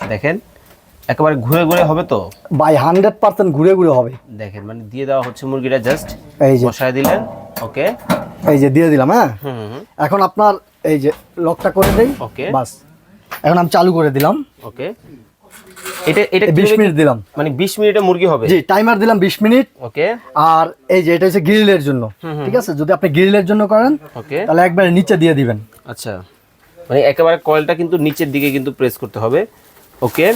দেখেন একেবারে ঘুরে ঘুরে হবে তো? ভাই হান্ড্রেড পার্সেন্ট ঘুরে ঘুরে হবে। দেখেন মানে দিয়ে দেওয়া হচ্ছে মুরগিটা জাস্ট এই যে। বসায় দিলেন ওকে এই যে দিয়ে দিলাম হ্যাঁ? এখন আপনার এই যে লকটা করে দেই Okay. বাস। এখন আমি চালু করে দিলাম। ওকে এটা এটা বিশ কিভাবে- মিনিট দিলাম। মানে 20 মিনিটে মুরগি হবে? জি টাইমার দিলাম বিশ মিনিট। ওকে আর এই যে এটা হচ্ছে গ্রিলের জন্য ঠিক আছে? যদি আপনি গ্রিলের জন্য করেন ওকে তাহলে একবারে নিচে দিয়ে দিবেন। আচ্ছা। মানে একেবারে কয়েলটা কিন্তু নিচের দিকে কিন্তু প্রেস করতে হবে। ওকে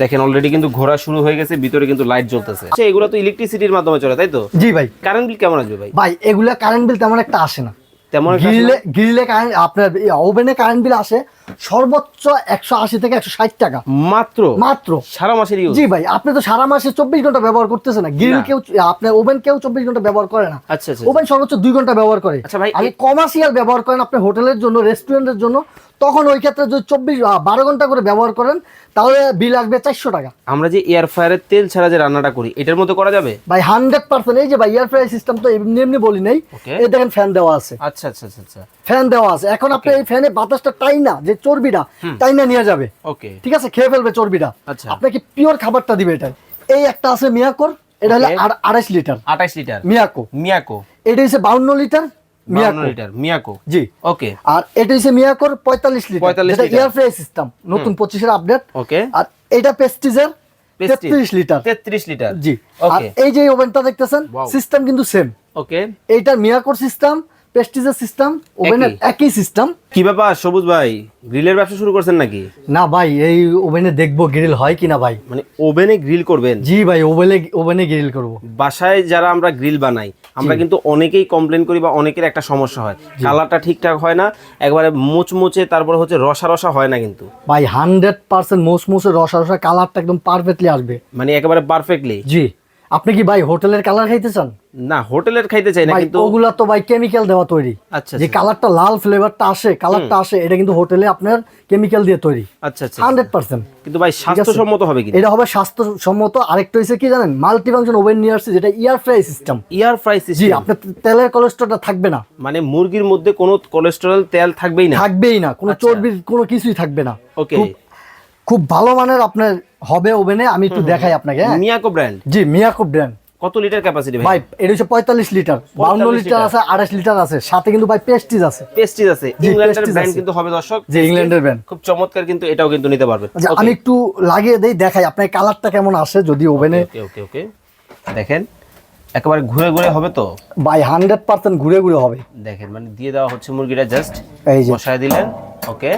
দেখেন অলরেডি কিন্তু ঘোরা শুরু হয়ে গেছে ভিতরে কিন্তু লাইট জ্বলতেছে। আচ্ছা এগুলো তো ইলেকট্রিসিটির মাধ্যমে চলে তাই তো? জি ভাই। কারেন্ট বিল কেমন আসবে ভাই? ভাই এগুলা কারেন্ট বিল তেমন একটা আসে না। তেমন গ্রিলে গ্রিলে কারেন্ট আপনার ওভেনে কারেন্ট বিল আসে সর্বোচ্চ একশো আশি থেকে একশো ষাট টাকা। মাত্র? মাত্র। সারা মাসের জি ভাই আপনি তো সারা মাসে চব্বিশ ঘণ্টা ব্যবহার করতেছে না। গ্রিল কেউ আপনার ওভেন কেউ চব্বিশ ঘণ্টা ব্যবহার করে না। আচ্ছা আচ্ছা ওভেন সর্বোচ্চ দুই ঘণ্টা ব্যবহার করে। আচ্ছা ভাই, এ- কমার্শিয়াল ব্যবহার করেন আপনি হোটেলের জন্য রেস্টুরেন্টের জন্য। তখন ওই ক্ষেত্রে যদি চব্বিশ বারো ঘণ্টা করে ব্যবহার করেন তাহলে বিল আসবে চারশো টাকা। আমরা যে এয়ার ফায়ারের তেল ছাড়া যে রান্নাটা করি এটার মতো করা যাবে? ভাই হান্ড্রেড পার্সেন্ট এই যে ভাই এয়ার ফ্রাই সিস্টেম তো এমনি এমনি বলি নাই. এই দেখেন ফ্যান দেওয়া আছে। আচ্ছা আচ্ছা আচ্ছা আচ্ছা। ফ্যান দেওয়া আছে। এখন আপনি এই ফ্যানে বাতাসটা টাই না যে চর্বিটা টাই না নিয়ে যাবে। ওকে। ঠিক আছে? খেয়ে ফেলবে চর্বিটা। আচ্ছা। আপনাকে পিওর খাবারটা দিবে এটা এই একটা আছে মিয়াকোর এটা হলো আড়াইশ লিটার। 28 লিটার। মিয়াকো। মিয়াকো। এটা হচ্ছে বাউন্ন লিটার 52 মিয়াকো। Litre Miyako. জি। ওকে। আর এটা হচ্ছে মিয়াকোর পঁয়তাল্লিশ লিটার 45 যেটা লিটার। এয়ার ফ্রাই সিস্টেম নতুন পঁচিশের আপডেট ওকে। আর এটা পেস্টিজের। তেত্রিশ লিটার। 33 লিটার। জি। আর এই যে ওভেনটা দেখতেছেন সিস্টেম কিন্তু সেম ওকে। এইটা মিয়াকোর সিস্টেম পেস্টিজের সিস্টেম ওভেনের একই। সিস্টেম কি ব্যাপার সবুজ ভাই? গ্রিলের ব্যবসা শুরু করছেন নাকি? না ভাই এই ওভেনে দেখব গ্রিল হয় কিনা ভাই। মানে ওভেনে গ্রিল করবেন? জি ভাই ওভেনে ওভেনে গ্রিল করব। বাসায় যারা আমরা গ্রিল বানাই আমরা কিন্তু অনেকেই কমপ্লেন করি বা অনেকের একটা সমস্যা হয়। কালারটা ঠিকঠাক হয় না একবারে মুচমুচে তারপরে হচ্ছে রসা রসা হয় না কিন্তু। ভাই হান্ড্রেড পার্সেন্ট মোসমোসে রসা রসা কালারটা একদম পারফেক্টলি আসবে। মানে একেবারে পারফেক্টলি জি। আপনি কি ভাই হোটেলের কালার খাইতে চান? না হোটেলের খাইতে চাই না কিন্তু ওগুলা তো ভাই কেমিক্যাল দেওয়া তৈরি। আচ্ছা যে আচ্ছা। কালারটা লাল ফ্লেভারটা আসে কালারটা আসে এটা কিন্তু হোটেলে আপনার কেমিক্যাল দিয়ে তৈরি। আচ্ছা আচ্ছা হান্ড্রেড পার্সেন্ট কিন্তু ভাই স্বাস্থ্যসম্মত হবে কিন্তু এটা হবে স্বাস্থ্যসম্মত। আরেকটা হচ্ছে কি জানেন? মাল্টি ফাংশন ওভেন নিয়ে আসছে যেটা air fry system air fry system জি আপনার তেলের কোলেস্ট্রলটা থাকবে না। মানে মুরগির মধ্যে কোনো কোলেস্টেরল তেল থাকবেই না? থাকবেই না। কোনো আচ্ছা। চর্বির কোনো কিছুই থাকবে না। ওকে খুব- ভালো মানের আপনার হবে ওভেনে আমি একটু দেখাই আপনাকে হ্যাঁ? মিয়াকো ব্র্যান্ড জি মিয়াকো ব্র্যান্ড কত লিটার ক্যাপাসিটি ভাই? ভাই এটা হচ্ছে পঁয়তাল্লিশ লিটার বাউন্ন লিটার। আছে আড়াইশ লিটার আছে। সাথে কিন্তু ভাই পেস্টিজ আছে। পেস্টিজ আছে। ইংল্যান্ডের ব্র্যান্ড কিন্তু হবে দর্শক। যে ইংল্যান্ডের ব্র্যান্ড খুব চমৎকার কিন্তু এটাও কিন্তু নিতে পারবে। আচ্ছা আমি একটু লাগিয়ে দেই দেখাই আপনার কালারটা কেমন আসে যদি ওভেনে। ওকে ওকে ওকে দেখেন একেবারে ঘুরে ঘুরে হবে তো? বাই হান্ড্রেড পার্সেন্ট ঘুরে ঘুরে হবে। দেখেন মানে দিয়ে দেওয়া হচ্ছে মুরগিটা জাস্ট এই যে। বসায় দিলেন ওকে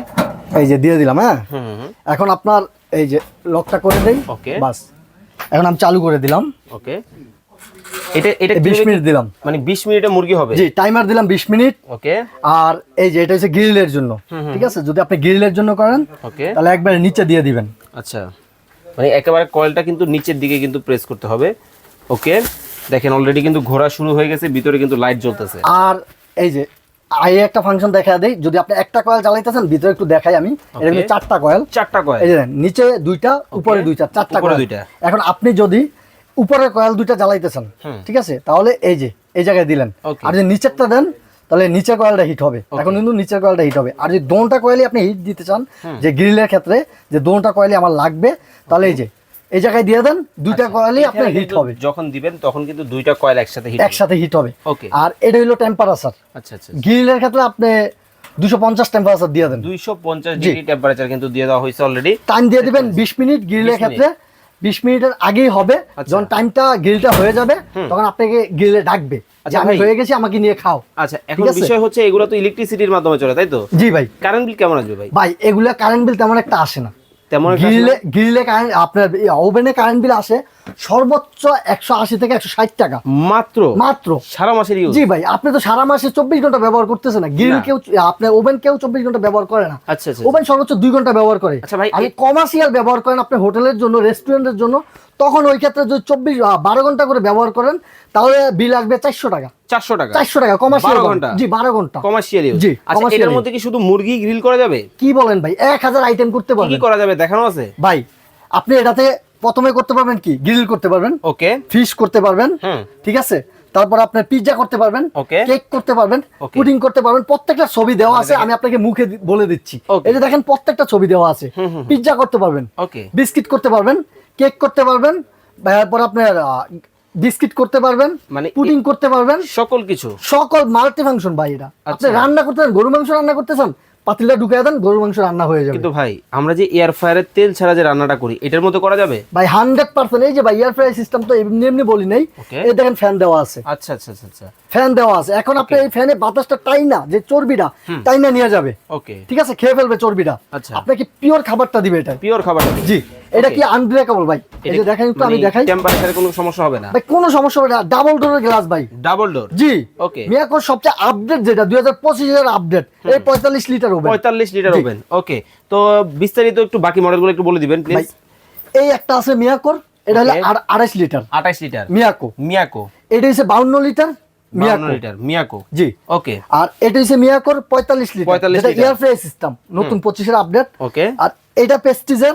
এই যে দিয়ে দিলাম হ্যাঁ? এখন আপনার এই যে লকটা করে দেই ওকে। বাস। এখন আমি চালু করে দিলাম। ওকে। এটা এটা বিশ কিভাবে- মিনিট দিলাম। মানে 20 মিনিটে মুরগি হবে? জি টাইমার দিলাম বিশ মিনিট। ওকে। আর এই যে এটা হচ্ছে গ্রিলের জন্য ঠিক আছে? যদি আপনি গ্রিলের জন্য করেন ওকে। তাহলে একবারে নিচে দিয়ে দিবেন। আচ্ছা। মানে একেবারে কয়েলটা কিন্তু নিচের দিকে কিন্তু প্রেস করতে হবে। ওকে। দেখেন অলরেডি কিন্তু ঘোরা শুরু হয়ে গেছে ভিতরে কিন্তু লাইট জ্বলতেছে। আর এই যে আই একটা ফাংশন দেখা দেই। যদি আপনি একটা কয়েল জ্বালাইতেছেন ভিতরে একটু দেখাই আমি। এটা কিন্তু চারটা কয়েল চারটা কয়েল এই নিচে দুইটা উপরে দুইটা চারটা কয়েল দুইটা। এখন আপনি যদি উপরে কয়েল দুইটা জ্বালাইতেছেন ঠিক আছে? তাহলে এই যে এই জায়গায় দিলেন। আর যদি নিচেরটা দেন তাহলে নিচের কয়েলটা হিট হবে। এখন কিন্তু নিচের কয়েলটা হিট হবে। আর যদি দোনটা কয়েলই আপনি হিট দিতে চান যে গ্রিলের ক্ষেত্রে যে দোনটা কয়েলই আমার লাগবে তাহলে এই যে এই জায়গায় দিয়ে দেন দুইটা কয়েলই আপনার হিট হবে। যখন দিবেন তখন কিন্তু দুইটা কয়েল একসাথে হিট একসাথে হিট হবে। ওকে। আর এটা হলো টেম্পারেচার আচ্ছা আচ্ছা গ্রিলের ক্ষেত্রে আপনি দুশো পঞ্চাশ টেম্পারেচার দিয়ে দেন। 250 ডিগ্রি টেম্পারেচার কিন্তু দিয়ে দেওয়া হয়েছে অলরেডি টাইম দিয়ে দিবেন বিশ মিনিট গ্রিলের ক্ষেত্রে। বিশ মিনিটের আগেই হবে। আচ্ছা। যখন টাইমটা গ্রিলটা হয়ে যাবে তখন আপনাকে গ্রিলে ডাকবে যে আচ্ছা আমি হয়ে গেছি আমাকে নিয়ে খাও। আচ্ছা এখন বিষয় হচ্ছে এগুলো তো ইলেকট্রিসিটির মাধ্যমে চলে তাই তো? জি ভাই। কারেন্ট বিল কেমন আসবে ভাই? ভাই এগুলা কারেন্ট বিল তেমন একটা আসে না। তেমন গ্রিলে গ্রিলে কারেন্ট আপনার ওভেনে কারেন্ট বিল আসে সর্বোচ্চ একশো আশি থেকে একশো ষাট টাকা। মাত্র? মাত্র। সারা মাসের ইউজ জি ভাই আপনি তো সারা মাসে চব্বিশ ঘণ্টা ব্যবহার করতেছেন না। গ্রিল কেউ আপনার ওভেন কেউ চব্বিশ ঘণ্টা ব্যবহার করে না। আচ্ছা আচ্ছা ওভেন সর্বোচ্চ দুই ঘণ্টা ব্যবহার করে। আচ্ছা ভাই, আমি কমার্শিয়াল ব্যবহার করেন আপনি হোটেলের জন্য রেস্টুরেন্টের জন্য তখন ওই ক্ষেত্রে যদি চব্বিশ বারো ঘণ্টা করে ব্যবহার করেন তাহলে বিল আসবে চারশো টাকা। চারশো টাকা? চারশো টাকা কমার্শিয়াল 12 ঘণ্টা? জি বারো ঘণ্টা। কমার্শিয়াল জি, আচ্ছা এটার মধ্যে কি শুধু মুরগি গ্রিল করা যাবে? কি বলেন ভাই? এক হাজার আইটেম করতে কি কি করা যাবে? দেখানো আছে? ভাই আপনি এটাতে প্রথমে করতে পারবেন কি? গ্রিল করতে পারবেন। ওকে ফিশ করতে পারবেন। ঠিক আছে? তারপর আপনার পিৎজা করতে পারবেন। কেক করতে পারবেন। পুডিং করতে পারবেন। প্রত্যেকটা ছবি দেওয়া আছে আমি আপনাকে মুখে বলে দিচ্ছি. এই যে দেখেন প্রত্যেকটা ছবি দেওয়া আছে। পিৎজা করতে পারবেন। বিস্কিট করতে পারবেন। কেক করতে পারবেন তারপর আপনার বিস্কিট করতে পারবেন মানে পুডিং করতে পারবেন। সকল কিছু? সকল মাল্টি ফাংশন ভাই এটা। আপনি আচ্ছা। রান্না করতে চান গরু মাংস রান্না করতে চান পাতিলটা ঢুকিয়ে দেন গরু মাংস রান্না হয়ে যাবে। কিন্তু ভাই আমরা যে এয়ার ফায়ারের তেল ছাড়া যে রান্নাটা করি এটার মধ্যে করা যাবে? ভাই হান্ড্রেড পার্সেন্ট এই যে ভাই এয়ার ফ্রাই সিস্টেম তো এমনি এমনি বলি নাই এই দেখেন ফ্যান দেওয়া আছে। আচ্ছা আচ্ছা আচ্ছা আচ্ছা। ফ্যান দেওয়া আছে। এখন আপনি এই ফ্যানে বাতাসটা টাইনা যে চর্বিটা টাইনা নিয়ে যাবে। ওকে ঠিক আছে? খেয়ে ফেলবে চর্বিটা। আচ্ছা। আপনাকে পিওর খাবারটা দিবে এটা পিওর খাবারটা জি। এটা কি আনব্রেকেবল ভাই? এই যে দেখেন একটু মানে আমি দেখাই। টেম্পারেচারে কোনো সমস্যা হবে না? ভাই কোনো সমস্যা হবে না। ডাবল ডোরের গ্লাস ভাই। ডাবল ডোর জি। Okay. মিয়াকোর সবচেয়ে আপডেট যেটা দুই হাজার পঁচিশের আপডেট এই পঁয়তাল্লিশ লিটার হবে পঁয়তাল্লিশ লিটার জি। ওভেন ওকে তো বিস্তারিত একটু বাকি মডেলগুলো একটু বলে দিবেন প্লিজ এই একটা আছে মিয়াকোর এটা হলো Okay. আড়- আড়াইশ লিটার আঠাশ লিটার মিয়াকো মিয়াকো এটা হচ্ছে বাউন্ন লিটার বাউন্ন মিয়াকো লিটার মিয়াকো জি। ওকে আর এটা হচ্ছে মিয়াকোর পঁয়তাল্লিশ লিটার 45 যেটা লিটার। এয়ার ফ্রাই সিস্টেম নতুন পঁচিশের আপডেট ওকে আর এটা পেস্টিজের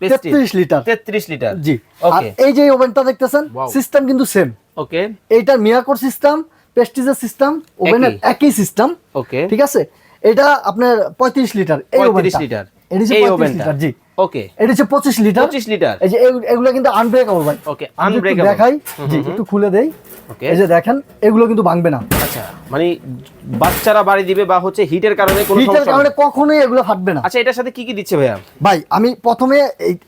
তেত্রিশ লিটার। তেত্রিশ লিটার। জি। আর এই যে ওভেনটা দেখতেছেন সিস্টেম কিন্তু সেম ওকে এইটা মিয়াকোর সিস্টেম পেস্টিজের সিস্টেম ওভেনের একই। সিস্টেম ওকে ঠিক আছে? এটা আপনার পঁয়ত্রিশ লিটার এই ওভেনটা। লিটার। এটা এই ওভেনটা। জি। ওকে এটা হচ্ছে পঁচিশ লিটার পঁচিশ লিটার এই যে এগুলো কিন্তু আনব্রেকেবল ভাই। একটু unbreakable. দেখাই জি একটু খুলে দেই। ওকে এই যে দেখেন এগুলো কিন্তু ভাঙবে না। আচ্ছা মানে বাচ্চারা বাড়ি দিবে বা হচ্ছে হিটের কারণে কোনো হিটের কারণে কখনোই এগুলো ফাটবে না। আচ্ছা এটার সাথে কি কি দিচ্ছে ভাইয়া? ভাই আমি প্রথমে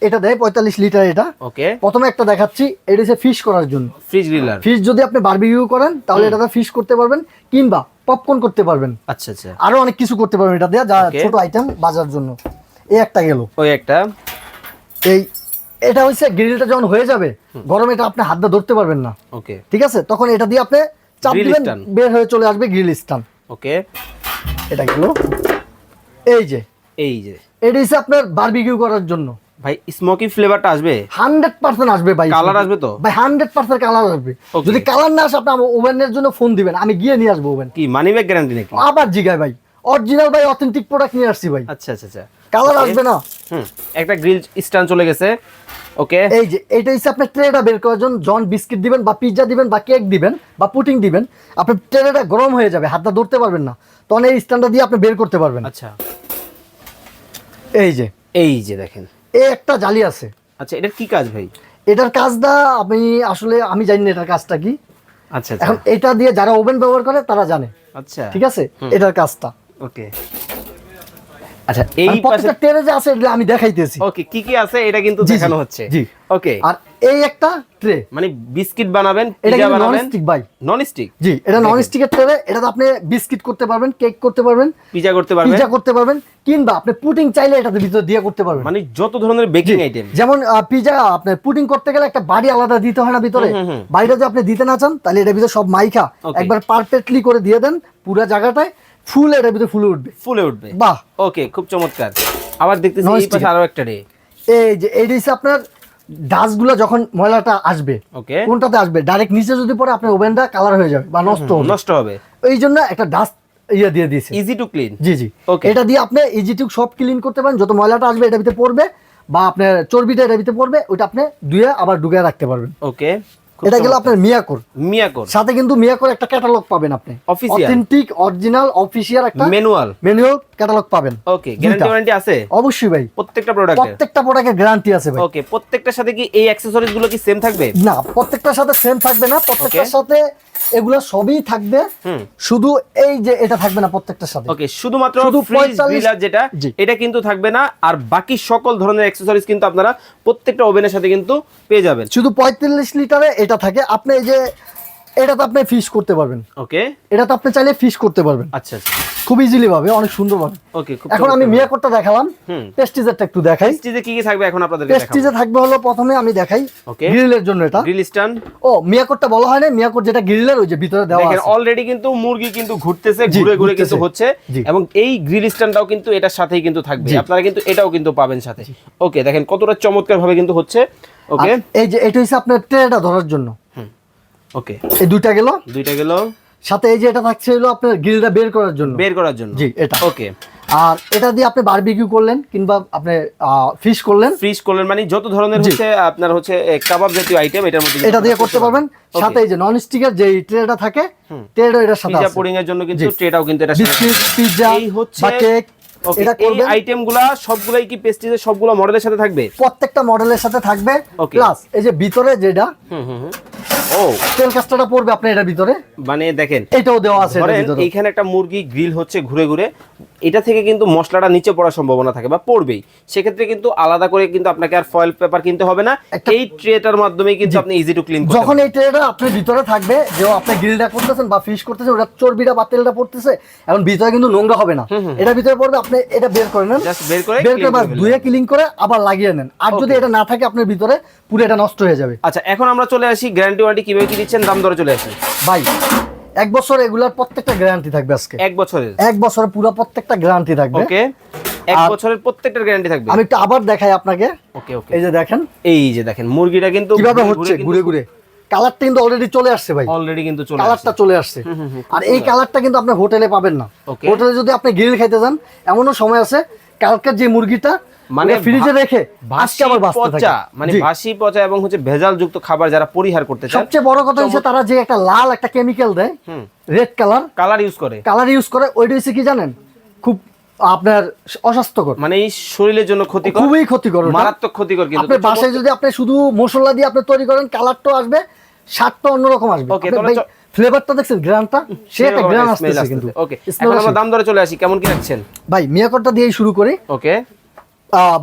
এটা দেয় পঁয়তাল্লিশ লিটার এটা। ওকে প্রথমে একটা দেখাচ্ছি এটা হচ্ছে ফিশ করার জন্য। ফ্রিজ গ্রিলার ফিশ যদি আপনি বারবিকিউ করেন তাহলে এটাতে ফিশ করতে পারবেন কিংবা পপকর্ন করতে পারবেন। আচ্ছা আচ্ছা। আরও অনেক কিছু করতে পারবেন এটা দিয়ে যা ছোট আইটেম বাজার জন্য। এই একটা গেল। ওই একটা। এই এটা হচ্ছে গ্রিলটা যখন হয়ে যাবে গরমে এটা আপনি হাত দিয়ে ধরতে পারবেন না। ওকে। ঠিক আছে? তখন এটা দিয়ে আপনি চাপ দিবেন বের হয়ে চলে আসবে গ্রিল স্টান ওকে। এটা গেল। এই যে। এই যে। এটা হচ্ছে আপনার বারবিকিউ করার জন্য। ভাই স্মোকি ফ্লেভারটা আসবে? হান্ড্রেড পার্সেন্ট আসবে ভাই কালার আসবে তো? ভাই হান্ড্রেড পার্সেন্ট কালার আসবে। যদি কালার না আসে আপনি আমার ওভেনের জন্য ফোন দিবেন। আমি গিয়ে নিয়ে আসব ওভেন। কি মানি ব্যাগ গ্যারান্টি নাকি? আবার জিগায় ভাই। অরিজিনাল ভাই অথেন্টিক প্রোডাক্ট নিয়ে আসছি ভাই। আচ্ছা আচ্ছা আচ্ছা। কালার আসবে না। হুম একটা গ্রিল স্ট্যান্ড চলে গেছে। ওকে এই যে এটা হচ্ছে আপনার ট্রেটা বের করার জন্য জন বিস্কিট দিবেন বা পিৎজা দিবেন বা কেক দিবেন বা পুটিং দিবেন। আপনার ট্রেটা গরম হয়ে যাবে হাতটা ধরতে পারবেন না। তখন এই স্ট্যান্ডটা দিয়ে আপনি বের করতে পারবেন। আচ্ছা। এই যে। এই যে দেখেন। এই একটা জালি আছে। আচ্ছা এটার কি কাজ ভাই? এটার কাজটা আমি আসলে আমি জানি না এটার কাজটা কি। আচ্ছা আচ্ছা। এখন এটা দিয়ে যারা ওভেন ব্যবহার করে তারা জানে। আচ্ছা। ঠিক আছে? এটার কাজটা। ওকে আচ্ছা এই পাশে যে আছে এগুলো আমি দেখাইতেছি। ওকে কি কি আছে এটা কিন্তু দেখানো হচ্ছে। জি। ওকে আর এই একটা ট্রে। মানে বিস্কিট বানাবেন এটা পিজা কিন্তু নন স্টিক ভাই। নন স্টিক জি এটা নন স্টিকের ট্রে এটাতে আপনি বিস্কিট করতে পারবেন কেক করতে পারবেন পিজা করতে পারবেন? পিজা করতে পারবেন কিংবা আপনি পুডিং চাইলে এটাতে ভিতর দিয়ে করতে পারবেন। মানে যত ধরনের বেকিং আইটেম যেমন পিজা আপনি পুডিং করতে গেলে একটা বাড়ি আলাদা দিতে হয় না ভিতরে। বাড়িটা যদি আপনি দিতে না চান তাহলে এটা ভিতরে সব মাইখা। Okay. একবার পারফেক্টলি করে দিয়ে দেন পুরো জায়গাটায়। ফুল এটার ভিতরে ফুলে উঠবে। ফুলে উঠবে। বাহ। ওকে খুব চমৎকার। আবার দেখতেছি এই পাশে আরও একটা রে। এই যে এই হচ্ছে আপনার ডাস্টগুলো যখন ময়লাটা আসবে ওকে। কোনটাতে আসবে? ডাইরেক্ট নিচে যদি পড়ে আপনার ওভেনটা কালার হয়ে যাবে বা নষ্ট হবে। নষ্ট হবে। এই জন্য একটা ডাস্ট ইয়ে দিয়ে দিয়েছে। ইজি টু ক্লিন জি জি। Okay. এটা দিয়ে আপনি ইজিটুক সব ক্লিন করতে পারেন। যত ময়লাটা আসবে এটার ভিতরে পড়বে। বা আপনার চর্বিটা এটার ভিতরে পড়বে। ওইটা আপনি ধুয়ে আবার ডুগে রাখতে পারবেন। ওকে এটা গেল আপনার মিয়াকোর মিয়াকোর। সাথে কিন্তু মিয়াকোর একটা ক্যাটালগ পাবেন আপনি? অথেন্টিক অরিজিনাল অফিসিয়াল একটা ম্যানুয়াল ম্যানুয়াল ক্যাটালগ পাবেন। ওকে গ্যারান্টি ওয়ারেন্টি আছে? অবশ্যই ভাই। প্রত্যেকটা প্রোডাক্টের প্রত্যেকটা প্রোডাক্টের গ্যারান্টি আছে ভাই। ওকে প্রত্যেকটার সাথে কি এই অ্যাকসেসরিজগুলো কি সেম থাকবে? না প্রত্যেকটার সাথে সেম থাকবে না প্রত্যেকটার সাথে এগুলো সবই থাকবে। শুধু এই যে এটা থাকবে না প্রত্যেকটার সাথে। ওকে শুধুমাত্র শুধু ফ্রিজ 45 গ্রিলার যেটা এটা কিন্তু থাকবে না আর বাকি সকল ধরনের অ্যাকসেসরিজ কিন্তু আপনারা প্রত্যেকটা ওভেনের সাথে কিন্তু পেয়ে যাবেন। শুধু পঁয়তাল্লিশ লিটারে এটা থাকে। আপনি এই যে এটাতে আপনি ফিশ করতে পারবেন। ওকে এটাতে আপনি চাইলে ফিশ করতে পারবেন। আচ্ছা আচ্ছা। খুব ইজিলি ভাবে অনেক সুন্দর ভাবে ওকে এখন আমি মিয়াকোরটা দেখালাম। হুম। পেস্টিজেরটা একটু দেখাই। পেস্টিজে কি কি থাকবে এখন আপনাদের পেস্টিজে থাকবে হলো প্রথমে আমি দেখাই. গ্রিলের জন্য এটা। গ্রিল স্ট্যান্ড ও মিয়াকোরটা বলা হয় না মিয়া মিয়াকোর যেটা গ্রিলের ওই যে ভিতরে দেওয়া দেখেন আছে। অলরেডি কিন্তু মুরগি কিন্তু ঘুরতেছে ঘুরে ঘুরে কিছু হচ্ছে। এবং এই গ্রিল স্ট্যান্ডটাও কিন্তু এটার সাথেই কিন্তু থাকবে। আপনারা কিন্তু এটাও কিন্তু পাবেন সাথে। ওকে দেখেন কতটা চমৎকার ভাবে কিন্তু হচ্ছে। ওকে এই যে এটা হচ্ছে আপনার ট্রেটা ধরার জন্য। ওকে এই দুইটা গেল? দুইটা গেল। সাথে এই যে এটা থাকছে হলো আপনার গ্রিলটা বের করার জন্য। বের করার জন্য। জি এটা। ওকে আর এটা দিয়ে আপনি বারবিকিউ করলেন কিংবা আপনি ফিশ করলেন? ফ্রিজ করলেন মানে যত ধরনের হচ্ছে আপনার হচ্ছে কাবাব জাতীয় আইটেম এটার মধ্যে এটা দিয়ে করতে পারবেন। সাথে এই যে নন স্টিকের যে ট্রেটা থাকে ট্রেটা এটার সাথে পিজা পুডিং এর জন্য কিন্তু ট্রেটাও কিন্তু এটা বিস্কিট হচ্ছে বা কেক এটা এই করবেন। আইটেমগুলা সবগুলাই কি সবগুলো মডেলের সাথে থাকবে? প্রত্যেকটা মডেলের সাথে থাকবে. প্লাস এই যে ভিতরে যেটা হুম হুম। ও। তেল কাস্টাটা পড়বে আপনার এটার ভিতরে? মানে দেখেন এটাও দেওয়া আছে এইখানে একটা মুরগি গ্রিল হচ্ছে ঘুরে ঘুরে এটা থেকে কিন্তু মশলাটা নিচে পড়ার সম্ভাবনা থাকে বা পড়বেই। সেক্ষেত্রে কিন্তু আলাদা করে কিন্তু আপনাকে আর ফয়েল পেপার কিনতে হবে না। এই ট্রেটার মাধ্যমে কিন্তু আপনি ইজি টু ক্লিন যখন এই ট্রেটা আপনার ভিতরে থাকবে যে আপনি গ্রিলটা করতেছেন বা ফিশ করতেছেন ওটা চর্বিটা বা তেলটা পড়তেছে এখন ভিতরে কিন্তু নোংরা হবে না। এটা ভিতরে পড়বে আপনি এটা বের করে নেন। বের করে বের করে বা করে ফেলবেন। ধুয়ে ক্লিন করে আবার লাগিয়ে নেন। আর যদি এটা না থাকে আপনার ভিতরে পুরো এটা নষ্ট হয়ে যাবে। আচ্ছা এখন আমরা চলে আসি গ্যারান্টি ওয়ারেন্টি কীভাবে কি দিচ্ছেন? দাম দরে চলে আসি ভাই এক বছর এগুলার প্রত্যেকটা গ্যারান্টি থাকবে আজকে। এক বছরের। এক বছরের পুরো প্রত্যেকটা গ্যারান্টি থাকবে। ওকে। এক বছরের প্রত্যেকটার গ্যারান্টি থাকবে। আমি একটু আবার দেখাই আপনাকে। ওকে ওকে। এই যে দেখেন। এই যে দেখেন মুরগিটা কিন্তু কীভাবে হচ্ছে? ঘুরে ঘুরে কালারটা কিন্তু অলরেডি চলে আসছে ভাই। অলরেডি কিন্তু চলে কালারটা চলে আসছে। আর এই কালারটা কিন্তু আপনি হোটেলে পাবেন না। হোটেলে যদি আপনি গ্রিল খাইতে যান এমনও সময় আছে কালকের যে মুরগিটা মানে মানে ফ্রিজে রেখে আজকে আবার পচা মানে। ভাসি পচা এবং হচ্ছে ভেজাল যুক্ত খাবার যারা পরিহার করতে চান সবচেয়ে বড় কথা হচ্ছে তারা যে একটা লাল একটা কেমিক্যাল দেয় রেড কালার কালার ইউজ করে। কালার ইউজ করে ওইটা হচ্ছে কি জানেন? খুব আপনার অস্বাস্থ্যকর। মানে এই শরীরের জন্য ক্ষতিকর খুবই ক্ষতিকর মারাত্মক ক্ষতিকর কিন্তু। আপনার বাসায় যদি আপনি শুধু মশলা দিয়ে আপনি তৈরি করেন কালারটাও আসবে স্বাদটা অন্যরকম আসবে। Okay, তাহলে ফ্লেভারটা দেখছেন গ্রানটা? সে একটা গ্রান আসতেছে কিন্তু। ওকে এখন আমরা দাম দরে চলে আসি কেমন কি রাখছেন? ভাই মিয়াকটটা দিয়েই শুরু করি। ওকে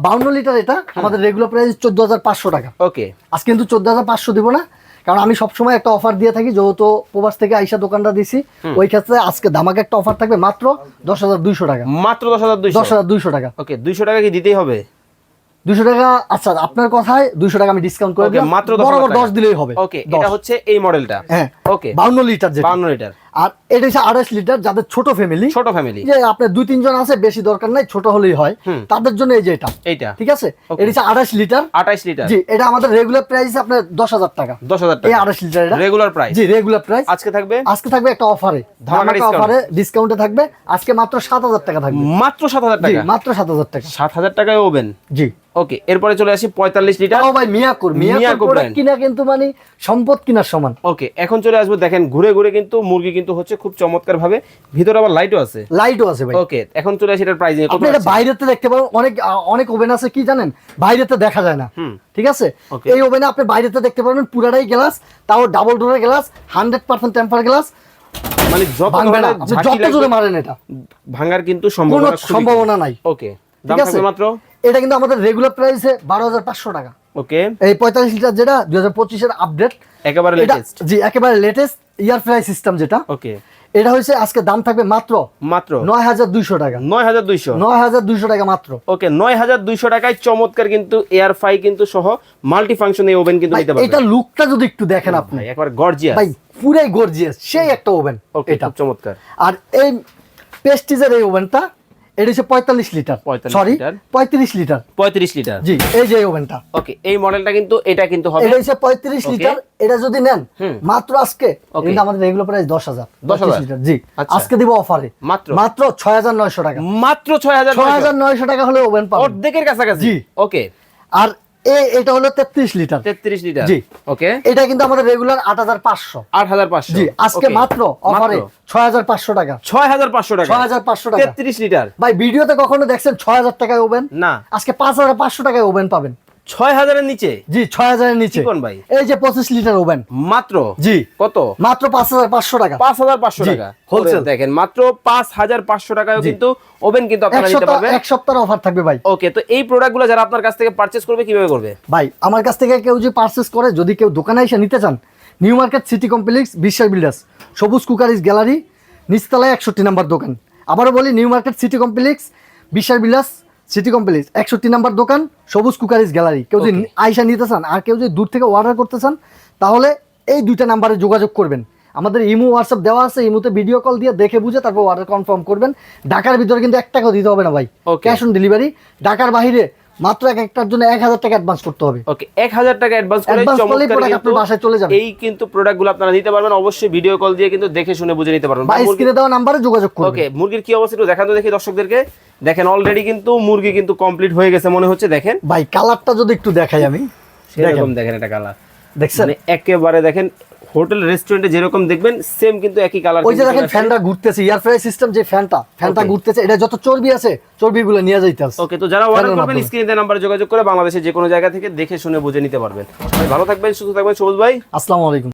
বাউন্ন লিটার এটা আমাদের রেগুলার প্রাইস চোদ্দ হাজার পাঁচশো টাকা। ওকে আজকে কিন্তু চোদ্দ হাজার পাঁচশো দিব না কারণ আমি সবসময় একটা অফার দিয়ে থাকি যেহেতু প্রবাস থেকে আইসা দোকানটা দিছি ওই ক্ষেত্রে আজকে ধামাকে একটা অফার থাকবে মাত্র দশ হাজার দুইশো টাকা। মাত্র দশ হাজার দশ হাজার দুইশো টাকা। ওকে দুইশো টাকা কি দিতেই হবে? দুইশো টাকা আচ্ছা আপনার কথায় দুইশো টাকা আমি ডিসকাউন্ট করে মাত্র দশ দশ দিলেই হবে ওকে এটা হচ্ছে এই মডেলটা হ্যাঁ ওকে বাউন্ন লিটার বান্ন লিটার। আর এটা হচ্ছে আড়াইশ লিটার যাদের ছোট ফ্যামিলি ছোট ফ্যামিলি যে আপনার দুই তিনজন আছে বেশি দরকার নাই ছোট হলেই হয়। তাদের জন্য এই যে এটা। এইটা। ঠিক আছে? এটা হচ্ছে আড়াইশ লিটার। লিটার। জি এটা আমাদের রেগুলার প্রাইস আপনার দশ হাজার টাকা। দশ হাজার এই টাকা আড়াইশ লিটার এটা। রেগুলার প্রাইস জি রেগুলার প্রাইস আজকে থাকবে? আজকে থাকবে একটা অফারে ধামাকা অফারে ডিসকাউন্টে থাকবে। আজকে মাত্র সাত হাজার টাকা থাকবে। মাত্র সাত হাজার টাকা? মাত্র সাত হাজার টাকা। সাত হাজার টাকায় ওভেন? জি। ওকে এরপরে চলে আসি পঁয়তাল্লিশ লিটার। তাও ভাই মিয়াকুর। মিয়াকোর মিয়াকুর কিনা কিন্তু মানে সম্পদ কিনার সমান। ওকে এখন চলে আসব দেখেন ঘুরে ঘুরে কিন্তু মুরগি কিন্তু হচ্ছে খুব চমৎকার ভাবে ভিতরে আবার লাইটও আছে। লাইটও আছে ভাই। ওকে এখন চলে আসি এটার প্রাইস নিয়ে। আপনি এটা বাইরেতে দেখতে পাবেন অনেক অনেক ওভেন আছে কি জানেন? বাইরেতে দেখা যায় না। ঠিক আছে? এই ওভেনে আপনি বাইরেতে দেখতে পারবেন পুরাটাই গ্লাস তাও ডাবল ডোরের glass hundred percent temper glass মানে যত যত জোরে মারেন এটা। ভাঙার কিন্তু সম্ভাবনা সম্ভাবনা নাই। ওকে ঠিক আছে? মাত্র? এটা কিন্তু আমাদের রেগুলার প্রাইসে বারো হাজার পাঁচশো টাকা। ওকে এই পঁয়তাল্লিশ লিটার যেটা দুই হাজার পঁচিশের আপডেট একেবারে লেটেস্ট জি একেবারে লেটেস্ট ইয়ার ফ্রাই সিস্টেম যেটা ওকে। এটা হয়েছে আজকে দাম থাকবে মাত্র মাত্র? নয় হাজার দুইশো টাকা। নয় হাজার দুইশো? নয় হাজার দুইশো টাকা মাত্র। ওকে নয় হাজার দুইশো টাকায় চমৎকার কিন্তু এয়ার ফ্রাই কিন্তু সহ মাল্টি ফাংশন এই ওভেন কিন্তু নিতে পারবেন। এটা লুকটা যদি একটু দেখেন আপনি। একবার গর্জিয়াস ভাই পুরাই গর্জিয়াস সেই একটা ওভেন ওকে এটা। চমৎকার। আর এই পেস্টিজের এই ওভেনটা এটা হচ্ছে পঁয়তাল্লিশ লিটার। সরি পঁয়ত্রিশ লিটার। পঁয়ত্রিশ লিটার। জি এই যে ওভেনটা। ওকে এই মডেলটা কিন্তু এটা কিন্তু হবে। এটা হচ্ছে পঁয়ত্রিশ লিটার। এটা যদি নেন মাত্র আজকে. কিন্তু আমাদের রেগুলার প্রাইস দশ হাজার। দশ লিটার জি। আচ্ছা। আজকে দিব অফারে। মাত্র? মাত্র ছয় হাজার নয়শো টাকা। মাত্র ছয় হাজার ছয় হাজার নয়শো টাকা হলে ওভেন পাবেন। অর্ধেকের কাছাকাছি। জি। ওকে। আর এটা হলো তেত্রিশ লিটার। তেত্রিশ লিটার। জি। ওকে। এটা কিন্তু আমাদের রেগুলার আট হাজার পাঁচশো। আট হাজার পাঁচশো। জি আজকে মাত্র অফারে ছয় হাজার পাঁচশো টাকা। ছয় হাজার পাঁচশো টাকা। ছয় হাজার পাঁচশো টাকা। তেত্রিশ লিটার। ভাই ভিডিওতে কখনো দেখছেন ছয় হাজার টাকায় ওভেন না। আজকে পাঁচ হাজার পাঁচশো টাকায় ওভেন পাবেন। ছয় হাজারের নিচে? জি ছয় হাজারের নিচে। কোন ভাই? এই যে পঁচিশ লিটার ওভেন। মাত্র? জি। কত? মাত্র পাঁচ হাজার পাঁচশো টাকা। পাঁচ হাজার পাঁচশো টাকা। ওরে দেখেন মাত্র পাঁচ হাজার পাঁচশো টাকায় কিন্তু ওভেন কিন্তু আপনারা নিতে পারবেন। এক সপ্তাহের অফার থাকবে ভাই। ওকে তো এই প্রোডাক্টগুলো যারা আপনার কাছ থেকে পারচেস করবে কীভাবে করবে? ভাই আমার কাছ থেকে কেউ যদি পার্চেস করে যদি কেউ দোকানে এসে নিতে চান new market city complex Biswas builders Sabuj cookeries gallery নিচতলায় একষট্টি নাম্বার দোকান। আবারও বলি new market city complex Biswas builders city complex একষট্টি নাম্বার দোকান সবুজ কুকারিজ গ্যালারি কেউ যদি. আইসা নিতে চান আর কেউ যদি দূর থেকে অর্ডার করতে চান তাহলে এই দুইটা নাম্বারে যোগাযোগ করবেন আমাদের ইমো হোয়াটসঅ্যাপ দেওয়া আছে ইমোতে ভিডিও কল দিয়ে দেখে বুঝে তারপর অর্ডার কনফার্ম করবেন ঢাকার ভিতরে কিন্তু এক টাকাও দিতে হবে না ভাই. ক্যাশ অন ডেলিভারি ঢাকার বাইরে মাত্র এক একটার জন্য এক হাজার টাকা অ্যাডভান্স করতে হবে। ওকে এক হাজার টাকা অ্যাডভান্স করে অ্যাডভান্স করলেই চমৎকার প্রোডাক্ট আপনার বাসায় চলে এই কিন্তু প্রোডাক্টগুলো আপনারা নিতে পারবেন। অবশ্যই ভিডিও কল দিয়ে কিন্তু দেখে শুনে বুঝে নিতে পারবেন। বা স্ক্রিনে দেওয়া নাম্বারে যোগাযোগ করবে ওকে মুরগির কি অবস্থা একটু দেখান তো দেখি দর্শকদেরকে। দেখেন অলরেডি কিন্তু মুরগি কিন্তু কমপ্লিট হয়ে গেছে মনে হচ্ছে দেখেন। ভাই কালারটা যদি একটু দেখাই আমি। সেরকম দেখেন। এটা কালার দেখছেন? মানে একেবারে দেখেন হোটেল রেস্টুরেন্টে যেরকম দেখবেন সেম কিন্তু একই কালার ওই যে দেখেন ফ্যানটা ঘুরতেছে এয়ার ফ্রাই সিস্টেম যে ফ্যানটা ফ্যানটা. ঘুরতেছে এটা যত চর্বি আছে চর্বিগুলো নিয়ে যাইতে আছে ওকে তো যারা অর্ডার করবেন স্ক্রিনে নাম্বার যোগাযোগ করে বাংলাদেশের যে কোনো জায়গা থেকে দেখে শুনে বুঝে নিতে পারবেন। ভালো থাকবেন সুস্থ থাকবেন সবুজ ভাই। আসসালামু আলাইকুম।